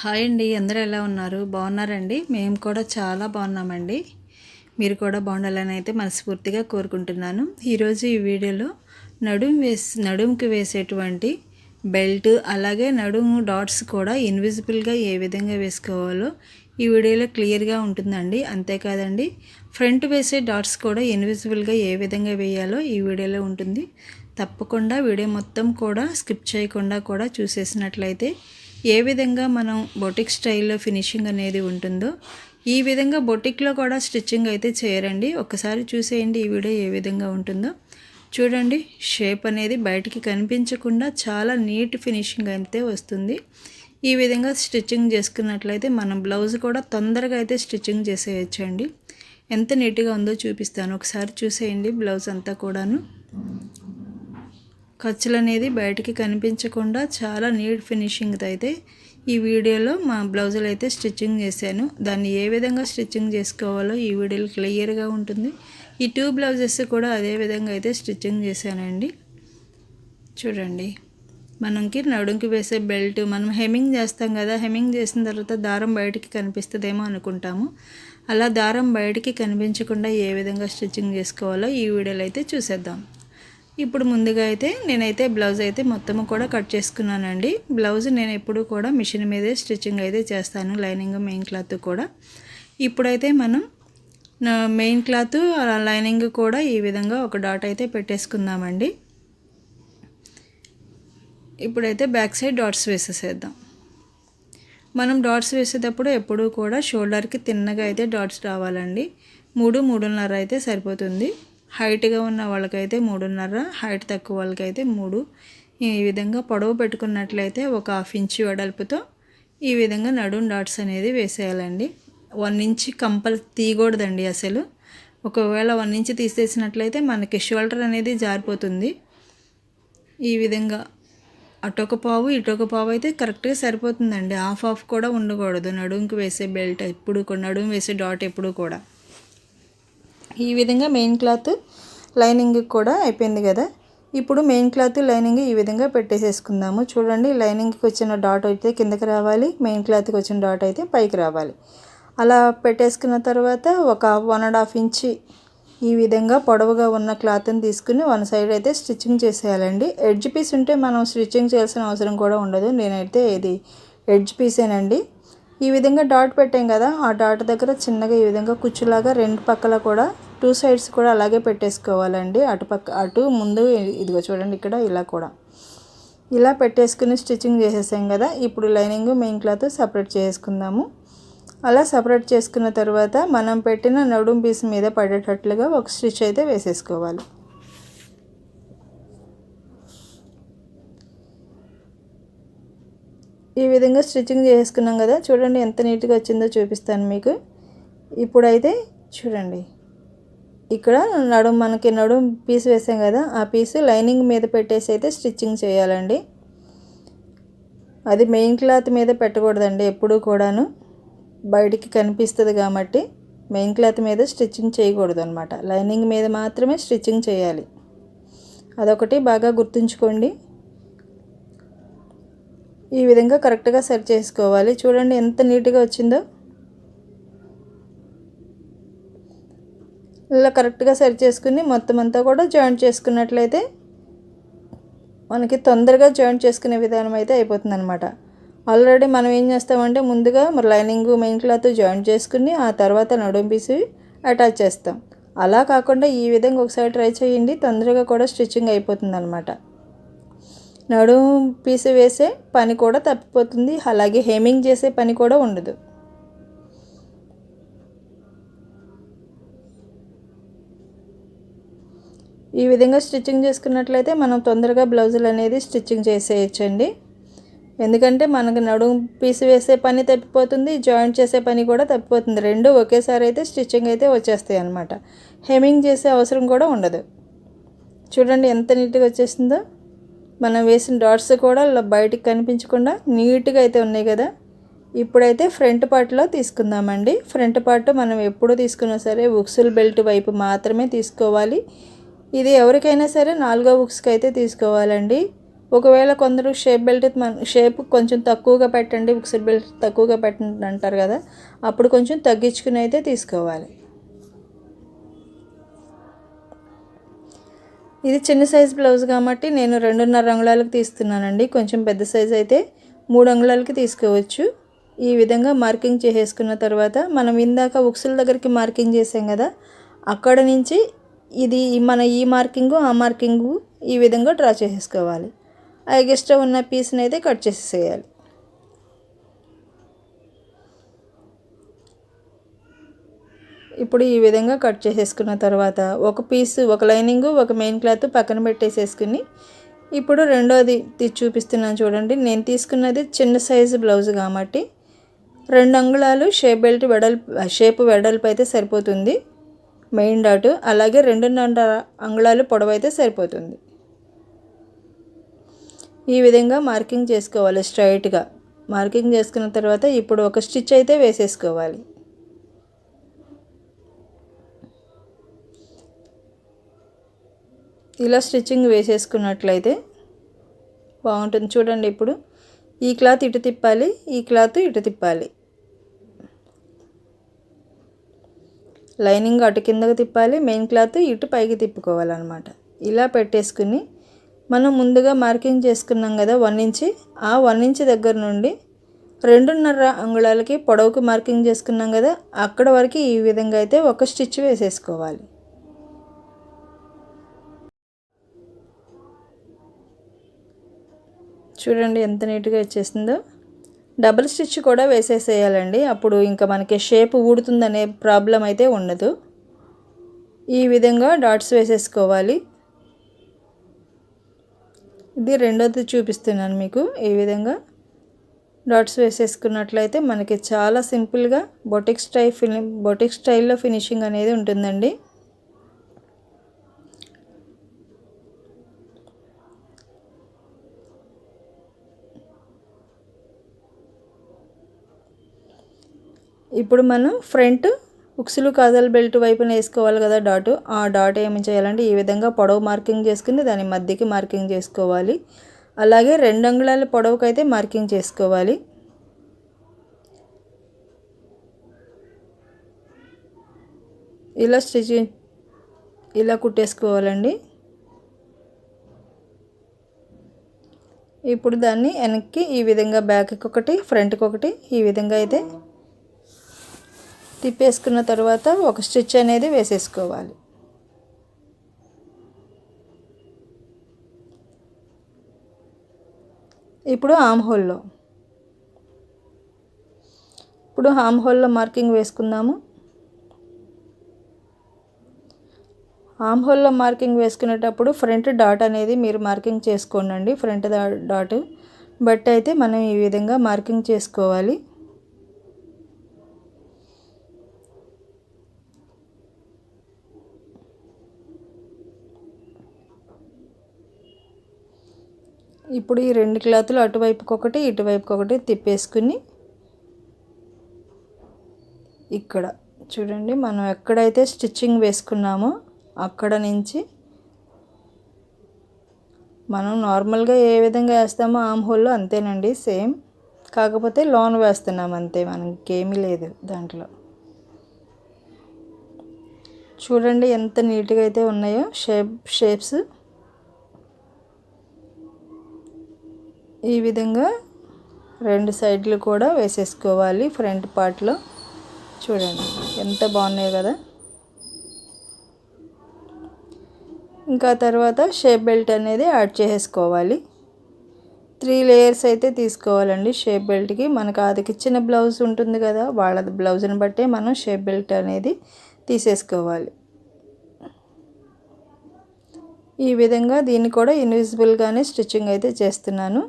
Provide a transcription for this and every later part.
Hi అండి అందరూ ఎలా ఉన్నారు? బాగున్నారండి? మేము కూడా చాలా బాగున్నామండి. మీరు కూడా బాగుండాలని అయితే మనస్ఫూర్తిగా కోరుకుంటున్నాను. ఈరోజు ఈ వీడియోలో నడుం వేసి నడుముకి వేసేటువంటి బెల్ట్ అలాగే నడుము డాట్స్ కూడా ఇన్విజిబుల్గా ఏ విధంగా వేసుకోవాలో ఈ వీడియోలో క్లియర్గా ఉంటుందండి. అంతేకాదండి ఫ్రంట్ వేసే డాట్స్ కూడా ఇన్విజిబుల్గా ఏ విధంగా వేయాలో ఈ వీడియోలో ఉంటుంది. తప్పకుండా వీడియో మొత్తం కూడా స్కిప్ చేయకుండా కూడా చూసేసినట్లయితే ఏ విధంగా మనం బొటిక్ స్టైల్లో ఫినిషింగ్ అనేది ఉంటుందో ఈ విధంగా బొటిక్లో కూడా స్టిచ్చింగ్ అయితే చేయరండి. ఒకసారి చూసేయండి ఈ వీడియో ఏ విధంగా ఉంటుందో. చూడండి షేప్ అనేది బయటికి కనిపించకుండా చాలా నీట్ ఫినిషింగ్ అయితే వస్తుంది. ఈ విధంగా స్టిచ్చింగ్ చేసుకున్నట్లయితే మనం బ్లౌజ్ కూడా తొందరగా అయితే స్టిచ్చింగ్ చేసేయచ్చండి. ఎంత నీట్గా ఉందో చూపిస్తాను. ఒకసారి చూసేయండి బ్లౌజ్ అంతా కూడాను. ఖర్చులు అనేది బయటికి కనిపించకుండా చాలా నీట్ ఫినిషింగ్తో అయితే ఈ వీడియోలో మా బ్లౌజులు అయితే స్టిచ్చింగ్ చేశాను. దాన్ని ఏ విధంగా స్టిచ్చింగ్ చేసుకోవాలో ఈ వీడియోలో క్లియర్గా ఉంటుంది. ఈ టూ బ్లౌజెస్ కూడా అదే విధంగా అయితే స్టిచ్చింగ్ చేశానండి. చూడండి మనకి నడుంకి వేసే బెల్ట్ మనం హెమింగ్ చేస్తాం కదా హెమింగ్ చేసిన తర్వాత దారం బయటికి కనిపిస్తుందేమో అనుకుంటాము. అలా దారం బయటికి కనిపించకుండా ఏ విధంగా స్టిచ్చింగ్ చేసుకోవాలో ఈ వీడియోలో అయితే చూసేద్దాం. ఇప్పుడు ముందుగా అయితే నేనైతే బ్లౌజ్ అయితే మొత్తము కూడా కట్ చేసుకున్నానండి. బ్లౌజ్ నేను ఎప్పుడు కూడా మిషన్ మీదే స్టిచ్చింగ్ అయితే చేస్తాను లైనింగ్ మెయిన్ క్లాత్ కూడా. ఇప్పుడైతే మనం మెయిన్ క్లాత్ లైనింగ్ కూడా ఈ విధంగా ఒక డాట్ అయితే పెట్టేసుకుందామండి. ఇప్పుడైతే బ్యాక్ సైడ్ డాట్స్ వేసేసేద్దాం. మనం డాట్స్ వేసేటప్పుడు ఎప్పుడూ కూడా షోల్డర్కి తిన్నగా అయితే డాట్స్ రావాలండి. మూడు మూడున్నర అయితే సరిపోతుంది. హైట్గా ఉన్న వాళ్ళకైతే మూడున్నర హైట్ తక్కువ వాళ్ళకైతే మూడు. ఈ విధంగా పొడవు పెట్టుకున్నట్లయితే ఒక హాఫ్ ఇంచ్ వెడల్పుతో ఈ విధంగా నడుం డాట్స్ అనేది వేసేయాలండి. వన్ ఇంచ్ కంపల్ తీయకూడదండి అసలు. ఒకవేళ వన్ ఇంచ్ తీసేసినట్లయితే మనకి షోల్డర్ అనేది జారిపోతుంది. ఈ విధంగా అటొక పావు ఇటొక పావు అయితే కరెక్ట్గా సరిపోతుందండి. హాఫ్ హాఫ్ కూడా ఉండకూడదు. నడుంకి వేసే బెల్ట్ ఎప్పుడు నడుం వేసే డాట్ ఎప్పుడు కూడా. ఈ విధంగా మెయిన్ క్లాత్ లైనింగ్ కూడా అయిపోయింది కదా. ఇప్పుడు మెయిన్ క్లాత్ లైనింగ్ ఈ విధంగా పెట్టేసేసుకుందాము. చూడండి లైనింగ్కి వచ్చిన డాట్ అయితే కిందకి రావాలి మెయిన్ క్లాత్కి వచ్చిన డాట్ అయితే పైకి రావాలి. అలా పెట్టేసుకున్న తర్వాత ఒక వన్ అండ్ హాఫ్ ఇంచి ఈ విధంగా పొడవుగా ఉన్న క్లాత్ని తీసుకుని వన్ సైడ్ అయితే స్టిచ్చింగ్ చేసేయాలండి. ఎడ్జ్ పీస్ ఉంటే మనం స్టిచ్చింగ్ చేయాల్సిన అవసరం కూడా ఉండదు. నేనైతే ఇది ఎడ్జ్ పీసేనండి ఈ విధంగా డాట్ పెట్టాం కదా ఆ డాట్ దగ్గర చిన్నగా ఈ విధంగా కుచ్చులాగా రెండు పక్కల కూడా టూ సైడ్స్ కూడా అలాగే పెట్టేసుకోవాలండి. అటుపక్క అటు ముందు ఇదిగో చూడండి ఇక్కడ ఇలా కూడా. ఇలా పెట్టేసుకుని స్టిచ్చింగ్ చేసేసాం కదా. ఇప్పుడు లైనింగ్ మెయిన్ క్లాత్ సపరేట్ చేసుకుందాము. అలా సపరేట్ చేసుకున్న తర్వాత మనం పెట్టిన నడుం పీస్ మీద పడేటట్లుగా ఒక స్టిచ్ అయితే వేసేసుకోవాలి. ఈ విధంగా స్టిచ్చింగ్ చేసుకున్నాం కదా. చూడండి ఎంత నీట్గా వచ్చిందో చూపిస్తాను మీకు. ఇప్పుడైతే చూడండి. ఇక్కడ నడుం మనకి నడుం పీస్ వేసాం కదా ఆ పీస్ లైనింగ్ మీద పెట్టేసి అయితే స్టిచ్చింగ్ చేయాలండి. అది మెయిన్ క్లాత్ మీద పెట్టకూడదండి ఎప్పుడూ కూడాను. బయటికి కనిపిస్తుంది కాబట్టి మెయిన్ క్లాత్ మీద స్టిచ్చింగ్ చేయకూడదు అనమాట లైనింగ్ మీద మాత్రమే స్టిచ్చింగ్ చేయాలి. అదొకటి బాగా గుర్తుంచుకోండి. ఈ విధంగా కరెక్ట్గా సెట్ చేసుకోవాలి. చూడండి ఎంత నీట్గా వచ్చిందో. ఇలా కరెక్ట్గా సరి చేసుకుని మొత్తం అంతా కూడా జాయింట్ చేసుకున్నట్లయితే మనకి తొందరగా జాయింట్ చేసుకునే విధానం అయితే అయిపోతుంది అనమాట ఆల్రెడీ మనం ఏం చేస్తామంటే ముందుగా మరి లైనింగ్ మెయిన్ క్లాత్ జాయింట్ చేసుకుని ఆ తర్వాత నడుం పీసి అటాచ్ చేస్తాం. అలా కాకుండా ఈ విధంగా ఒకసారి ట్రై చేయండి తొందరగా కూడా స్టిచ్చింగ్ అయిపోతుంది అనమాట నడుము పీసు వేసే పని కూడా తప్పిపోతుంది అలాగే హెమింగ్ చేసే పని కూడా ఉండదు. ఈ విధంగా స్టిచ్చింగ్ చేసుకున్నట్లయితే మనం తొందరగా బ్లౌజులు అనేది స్టిచ్చింగ్ చేసేయచ్చండి. ఎందుకంటే మనకు నడుము పీసు వేసే పని తప్పిపోతుంది జాయింట్ చేసే పని కూడా తప్పిపోతుంది. రెండు ఒకేసారి అయితే స్టిచ్చింగ్ అయితే వచ్చేస్తాయి అనమాట హెమింగ్ చేసే అవసరం కూడా ఉండదు. చూడండి ఎంత నీట్గా వచ్చేసిందో. మనం వేసిన డాట్స్ కూడా బయటికి కనిపించకుండా నీట్గా అయితే ఉన్నాయి కదా. ఇప్పుడైతే ఫ్రంట్ పార్ట్లో తీసుకుందామండి. ఫ్రంట్ పార్ట్ మనం ఎప్పుడు తీసుకున్నా సరే ఉక్సుల్ బెల్ట్ వైపు మాత్రమే తీసుకోవాలి. ఇది ఎవరికైనా సరే నాలుగో బుక్స్కి అయితే తీసుకోవాలండి. ఒకవేళ కొందరు షేప్ బెల్ట్ మన షేప్ కొంచెం తక్కువగా పెట్టండి బుక్స్ బెల్ట్ తక్కువగా పెట్టండి అంటారు కదా అప్పుడు కొంచెం తగ్గించుకుని అయితే తీసుకోవాలి. ఇది చిన్న సైజ్ బ్లౌజ్ కాబట్టి నేను రెండున్నర అంగుళాలకు తీస్తున్నానండి. కొంచెం పెద్ద సైజ్ అయితే మూడు అంగుళాలకి తీసుకోవచ్చు. ఈ విధంగా మార్కింగ్ చేసేసుకున్న తర్వాత మనం ఇందాక ఉక్సుల దగ్గరికి మార్కింగ్ చేసాం కదా అక్కడ నుంచి ఇది మన ఈ మార్కింగు ఆ మార్కింగు ఈ విధంగా డ్రా చేసేసుకోవాలి. ఆ ఎక్స్ట్రా ఉన్న పీస్ని అయితే కట్ చేసేసేయాలి. ఇప్పుడు ఈ విధంగా కట్ చేసేసుకున్న తర్వాత ఒక పీస్ ఒక లైనింగ్ ఒక మెయిన్ క్లాత్ పక్కన పెట్టేసేసుకుని ఇప్పుడు రెండోది చూపిస్తున్నాను చూడండి. నేను తీసుకున్నది చిన్న సైజు బ్లౌజ్ కాబట్టి రెండు అంగుళాలు షేప్ బెల్ట్ వెడల్పు షేప్ వెడల్పు అయితే సరిపోతుంది. మెయిన్ డాట్ అలాగే రెండున్నర అంగుళాలు పొడవైతే సరిపోతుంది. ఈ విధంగా మార్కింగ్ చేసుకోవాలి స్ట్రైట్గా. మార్కింగ్ చేసుకున్న తర్వాత ఇప్పుడు ఒక స్టిచ్ అయితే వేసేసుకోవాలి. ఇలా స్టిచ్చింగ్ వేసేసుకున్నట్లయితే బాగుంటుంది. చూడండి ఇప్పుడు ఈ క్లాత్ ఇటు తిప్పాలి ఈ క్లాత్ ఇటు తిప్పాలి. లైనింగ్ అటు కిందకు తిప్పాలి మెయిన్ క్లాత్ ఇటు పైకి తిప్పుకోవాలన్నమాట. ఇలా పెట్టేసుకుని మనం ముందుగా మార్కింగ్ చేసుకున్నాం కదా వన్ ఇంచ్. ఆ వన్ ఇంచ్ దగ్గర నుండి రెండున్నర అంగుళాలకి పొడవుకి మార్కింగ్ చేసుకున్నాం కదా అక్కడ వరకు ఈ విధంగా అయితే ఒక స్టిచ్ వేసేసుకోవాలి. చూడండి ఎంత నీట్గా వచ్చేసిందో. డబుల్ స్టిచ్ కూడా వేసేసేయాలండి. అప్పుడు ఇంకా మనకి షేప్ ఊడుతుందనే ప్రాబ్లం అయితే ఉండదు. ఈ విధంగా డాట్స్ వేసేసుకోవాలి. ఇది రెండోది చూపిస్తున్నాను మీకు. ఈ విధంగా డాట్స్ వేసేసుకున్నట్లయితే మనకి చాలా సింపుల్గా బొటిక్ స్టైల్ ఫిని బొటిక్ స్టైల్లో ఫినిషింగ్ అనేది ఉంటుందండి. ఇప్పుడు మనం ఫ్రంట్ ఉక్సులు కాజల్ బెల్ట్ వైపున వేసుకోవాలి కదా డాట్. ఆ డాట్ ఏమి చేయాలంటే ఈ విధంగా పొడవు మార్కింగ్ చేసుకుని దాని మధ్యకి మార్కింగ్ చేసుకోవాలి. అలాగే రెండు అంగుళాల పొడవుకైతే మార్కింగ్ చేసుకోవాలి. ఇలా స్టిచ్ ఇలా కుట్టేసుకోవాలండి. ఇప్పుడు దాన్ని వెనక్కి ఈ విధంగా బ్యాక్కి ఒకటి ఫ్రంట్కి ఒకటి ఈ విధంగా అయితే తిప్పేసుకున్న తర్వాత ఒక స్టిచ్ అనేది వేసేసుకోవాలి. ఇప్పుడు ఆమ్ హోల్లో. ఇప్పుడు హామ్ హోల్లో మార్కింగ్ వేసుకుందాము. ఆమ్ హోల్లో మార్కింగ్ వేసుకునేటప్పుడు ఫ్రంట్ డాట్ అనేది మీరు మార్కింగ్ చేసుకోండి ఫ్రంట్ డాట్. బట్ అయితే మనం ఈ విధంగా మార్కింగ్ చేసుకోవాలి. ఇప్పుడు ఈ రెండు క్లాతులు అటువైపుకి ఒకటి ఇటువైపుకి ఒకటి తిప్పేసుకుని ఇక్కడ చూడండి మనం ఎక్కడైతే స్టిచ్చింగ్ వేసుకున్నామో అక్కడ నుంచి మనం నార్మల్గా ఏ విధంగా వేస్తామో ఆమ్ హోల్లో అంతేనండి సేమ్. కాకపోతే లోన్ వేస్తున్నాం అంతే మనకేమీ లేదు దాంట్లో. చూడండి ఎంత నీట్గా అయితే ఉన్నాయో షేప్ షేప్స్. ఈ విధంగా రెండు సైడ్లు కూడా వేసేసుకోవాలి ఫ్రంట్ పార్ట్లో. చూడండి ఎంత బాగున్నాయి కదా. ఇంకా తర్వాత షేప్ బెల్ట్ అనేది యాడ్ చేసేసుకోవాలి. త్రీ లేయర్స్ అయితే తీసుకోవాలండి షేప్ బెల్ట్కి. మనకు అదికి ఇచ్చిన బ్లౌజ్ ఉంటుంది కదా వాళ్ళ బ్లౌజ్ని బట్టే మనం షేప్ బెల్ట్ అనేది తీసేసుకోవాలి. ఈ విధంగా దీన్ని కూడా ఇన్విజిబుల్గానే స్టిచ్చింగ్ అయితే చేస్తున్నాను.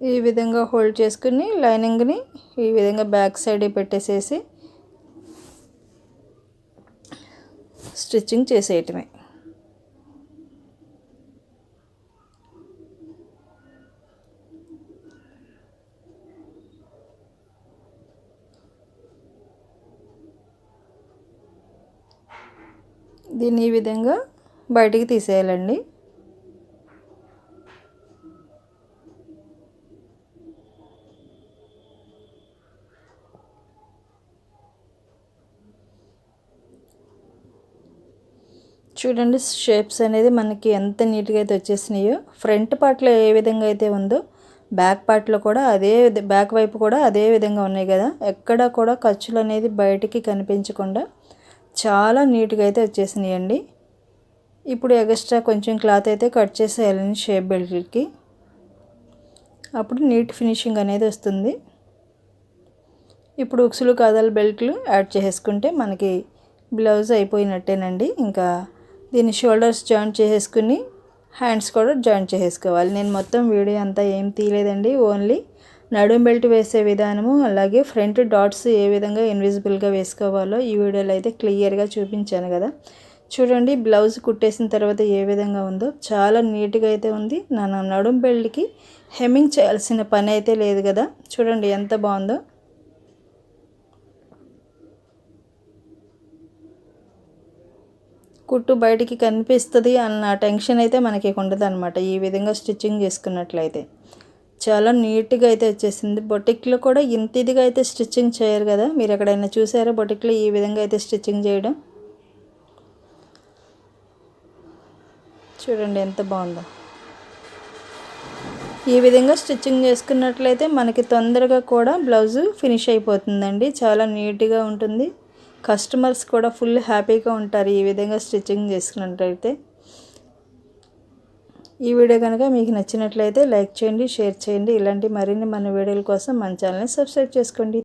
ఈ విధంగా హోల్డ్ చేసుకుని లైనింగ్ని ఈ విధంగా బ్యాక్ సైడ్ పెట్టేసేసి స్టిచ్చింగ్ చేసేయటమే. దీన్ని ఈ విధంగా బయటికి తీసేయాలండి. చూడండి షేప్స్ అనేది మనకి ఎంత నీట్గా అయితే వచ్చేసినాయో ఫ్రంట్ పార్ట్లో ఏ విధంగా అయితే ఉందో బ్యాక్ పార్ట్లో కూడా అదే బ్యాక్ వైపు కూడా అదే విధంగా ఉన్నాయి కదా. ఎక్కడ కూడా ఖర్చులు అనేది బయటికి కనిపించకుండా చాలా నీట్గా అయితే వచ్చేసినాయండి. ఇప్పుడు ఎగస్ట్రా కొంచెం క్లాత్ అయితే కట్ చేసేయాలండి షేప్ బెల్ట్కి అప్పుడు నీట్ ఫినిషింగ్ అనేది వస్తుంది. ఇప్పుడు ఉక్సులు కాదాల బెల్ట్లు యాడ్ చేసుకుంటే మనకి బ్లౌజ్ అయిపోయినట్టేనండి. ఇంకా దీన్ని షోల్డర్స్ జాయింట్ చేసేసుకుని హ్యాండ్స్ కూడా జాయింట్ చేసేసుకోవాలి. నేను మొత్తం వీడియో అంతా ఏం తీయలేదండి. ఓన్లీ నడుం బెల్ట్ వేసే విధానము అలాగే ఫ్రంట్ డాట్స్ ఏ విధంగా ఇన్విజిబుల్గా వేసుకోవాలో ఈ వీడియోలో అయితే క్లియర్గా చూపించాను కదా. చూడండి బ్లౌజ్ కుట్టేసిన తర్వాత ఏ విధంగా ఉందో. చాలా నీట్గా అయితే ఉంది. నా నడుం బెల్ట్కి హెమ్మింగ్ చేయాల్సిన పని అయితే లేదు కదా. చూడండి ఎంత బాగుందో. కుట్టు బయటికి కనిపిస్తుంది అన్న టెన్షన్ అయితే మనకి ఉండదు అనమాట ఈ విధంగా స్టిచ్చింగ్ చేసుకున్నట్లయితే. చాలా నీట్గా అయితే వచ్చేసింది. బొటిక్లో కూడా ఇంత ఇదిగా అయితే స్టిచ్చింగ్ చేయరు కదా. మీరు ఎక్కడైనా చూసారా బొటిక్లో ఈ విధంగా అయితే స్టిచ్చింగ్ చేయడం? చూడండి ఎంత బాగుందో. ఈ విధంగా స్టిచ్చింగ్ చేసుకున్నట్లయితే మనకి తొందరగా కూడా బ్లౌజు ఫినిష్ అయిపోతుందండి. చాలా నీట్గా ఉంటుంది. కస్టమర్స్ కూడా ఫుల్ హ్యాపీగా ఉంటారు ఈ విధంగా స్టిచ్చింగ్ చేసుకున్నట్లయితే ఈ వీడియో కనుక మీకు నచ్చినట్లయితే లైక్ చేయండి షేర్ చేయండి. ఇలాంటి మరిన్ని మన వీడియోల కోసం మన ఛానల్ని సబ్స్క్రైబ్ చేసుకోండి.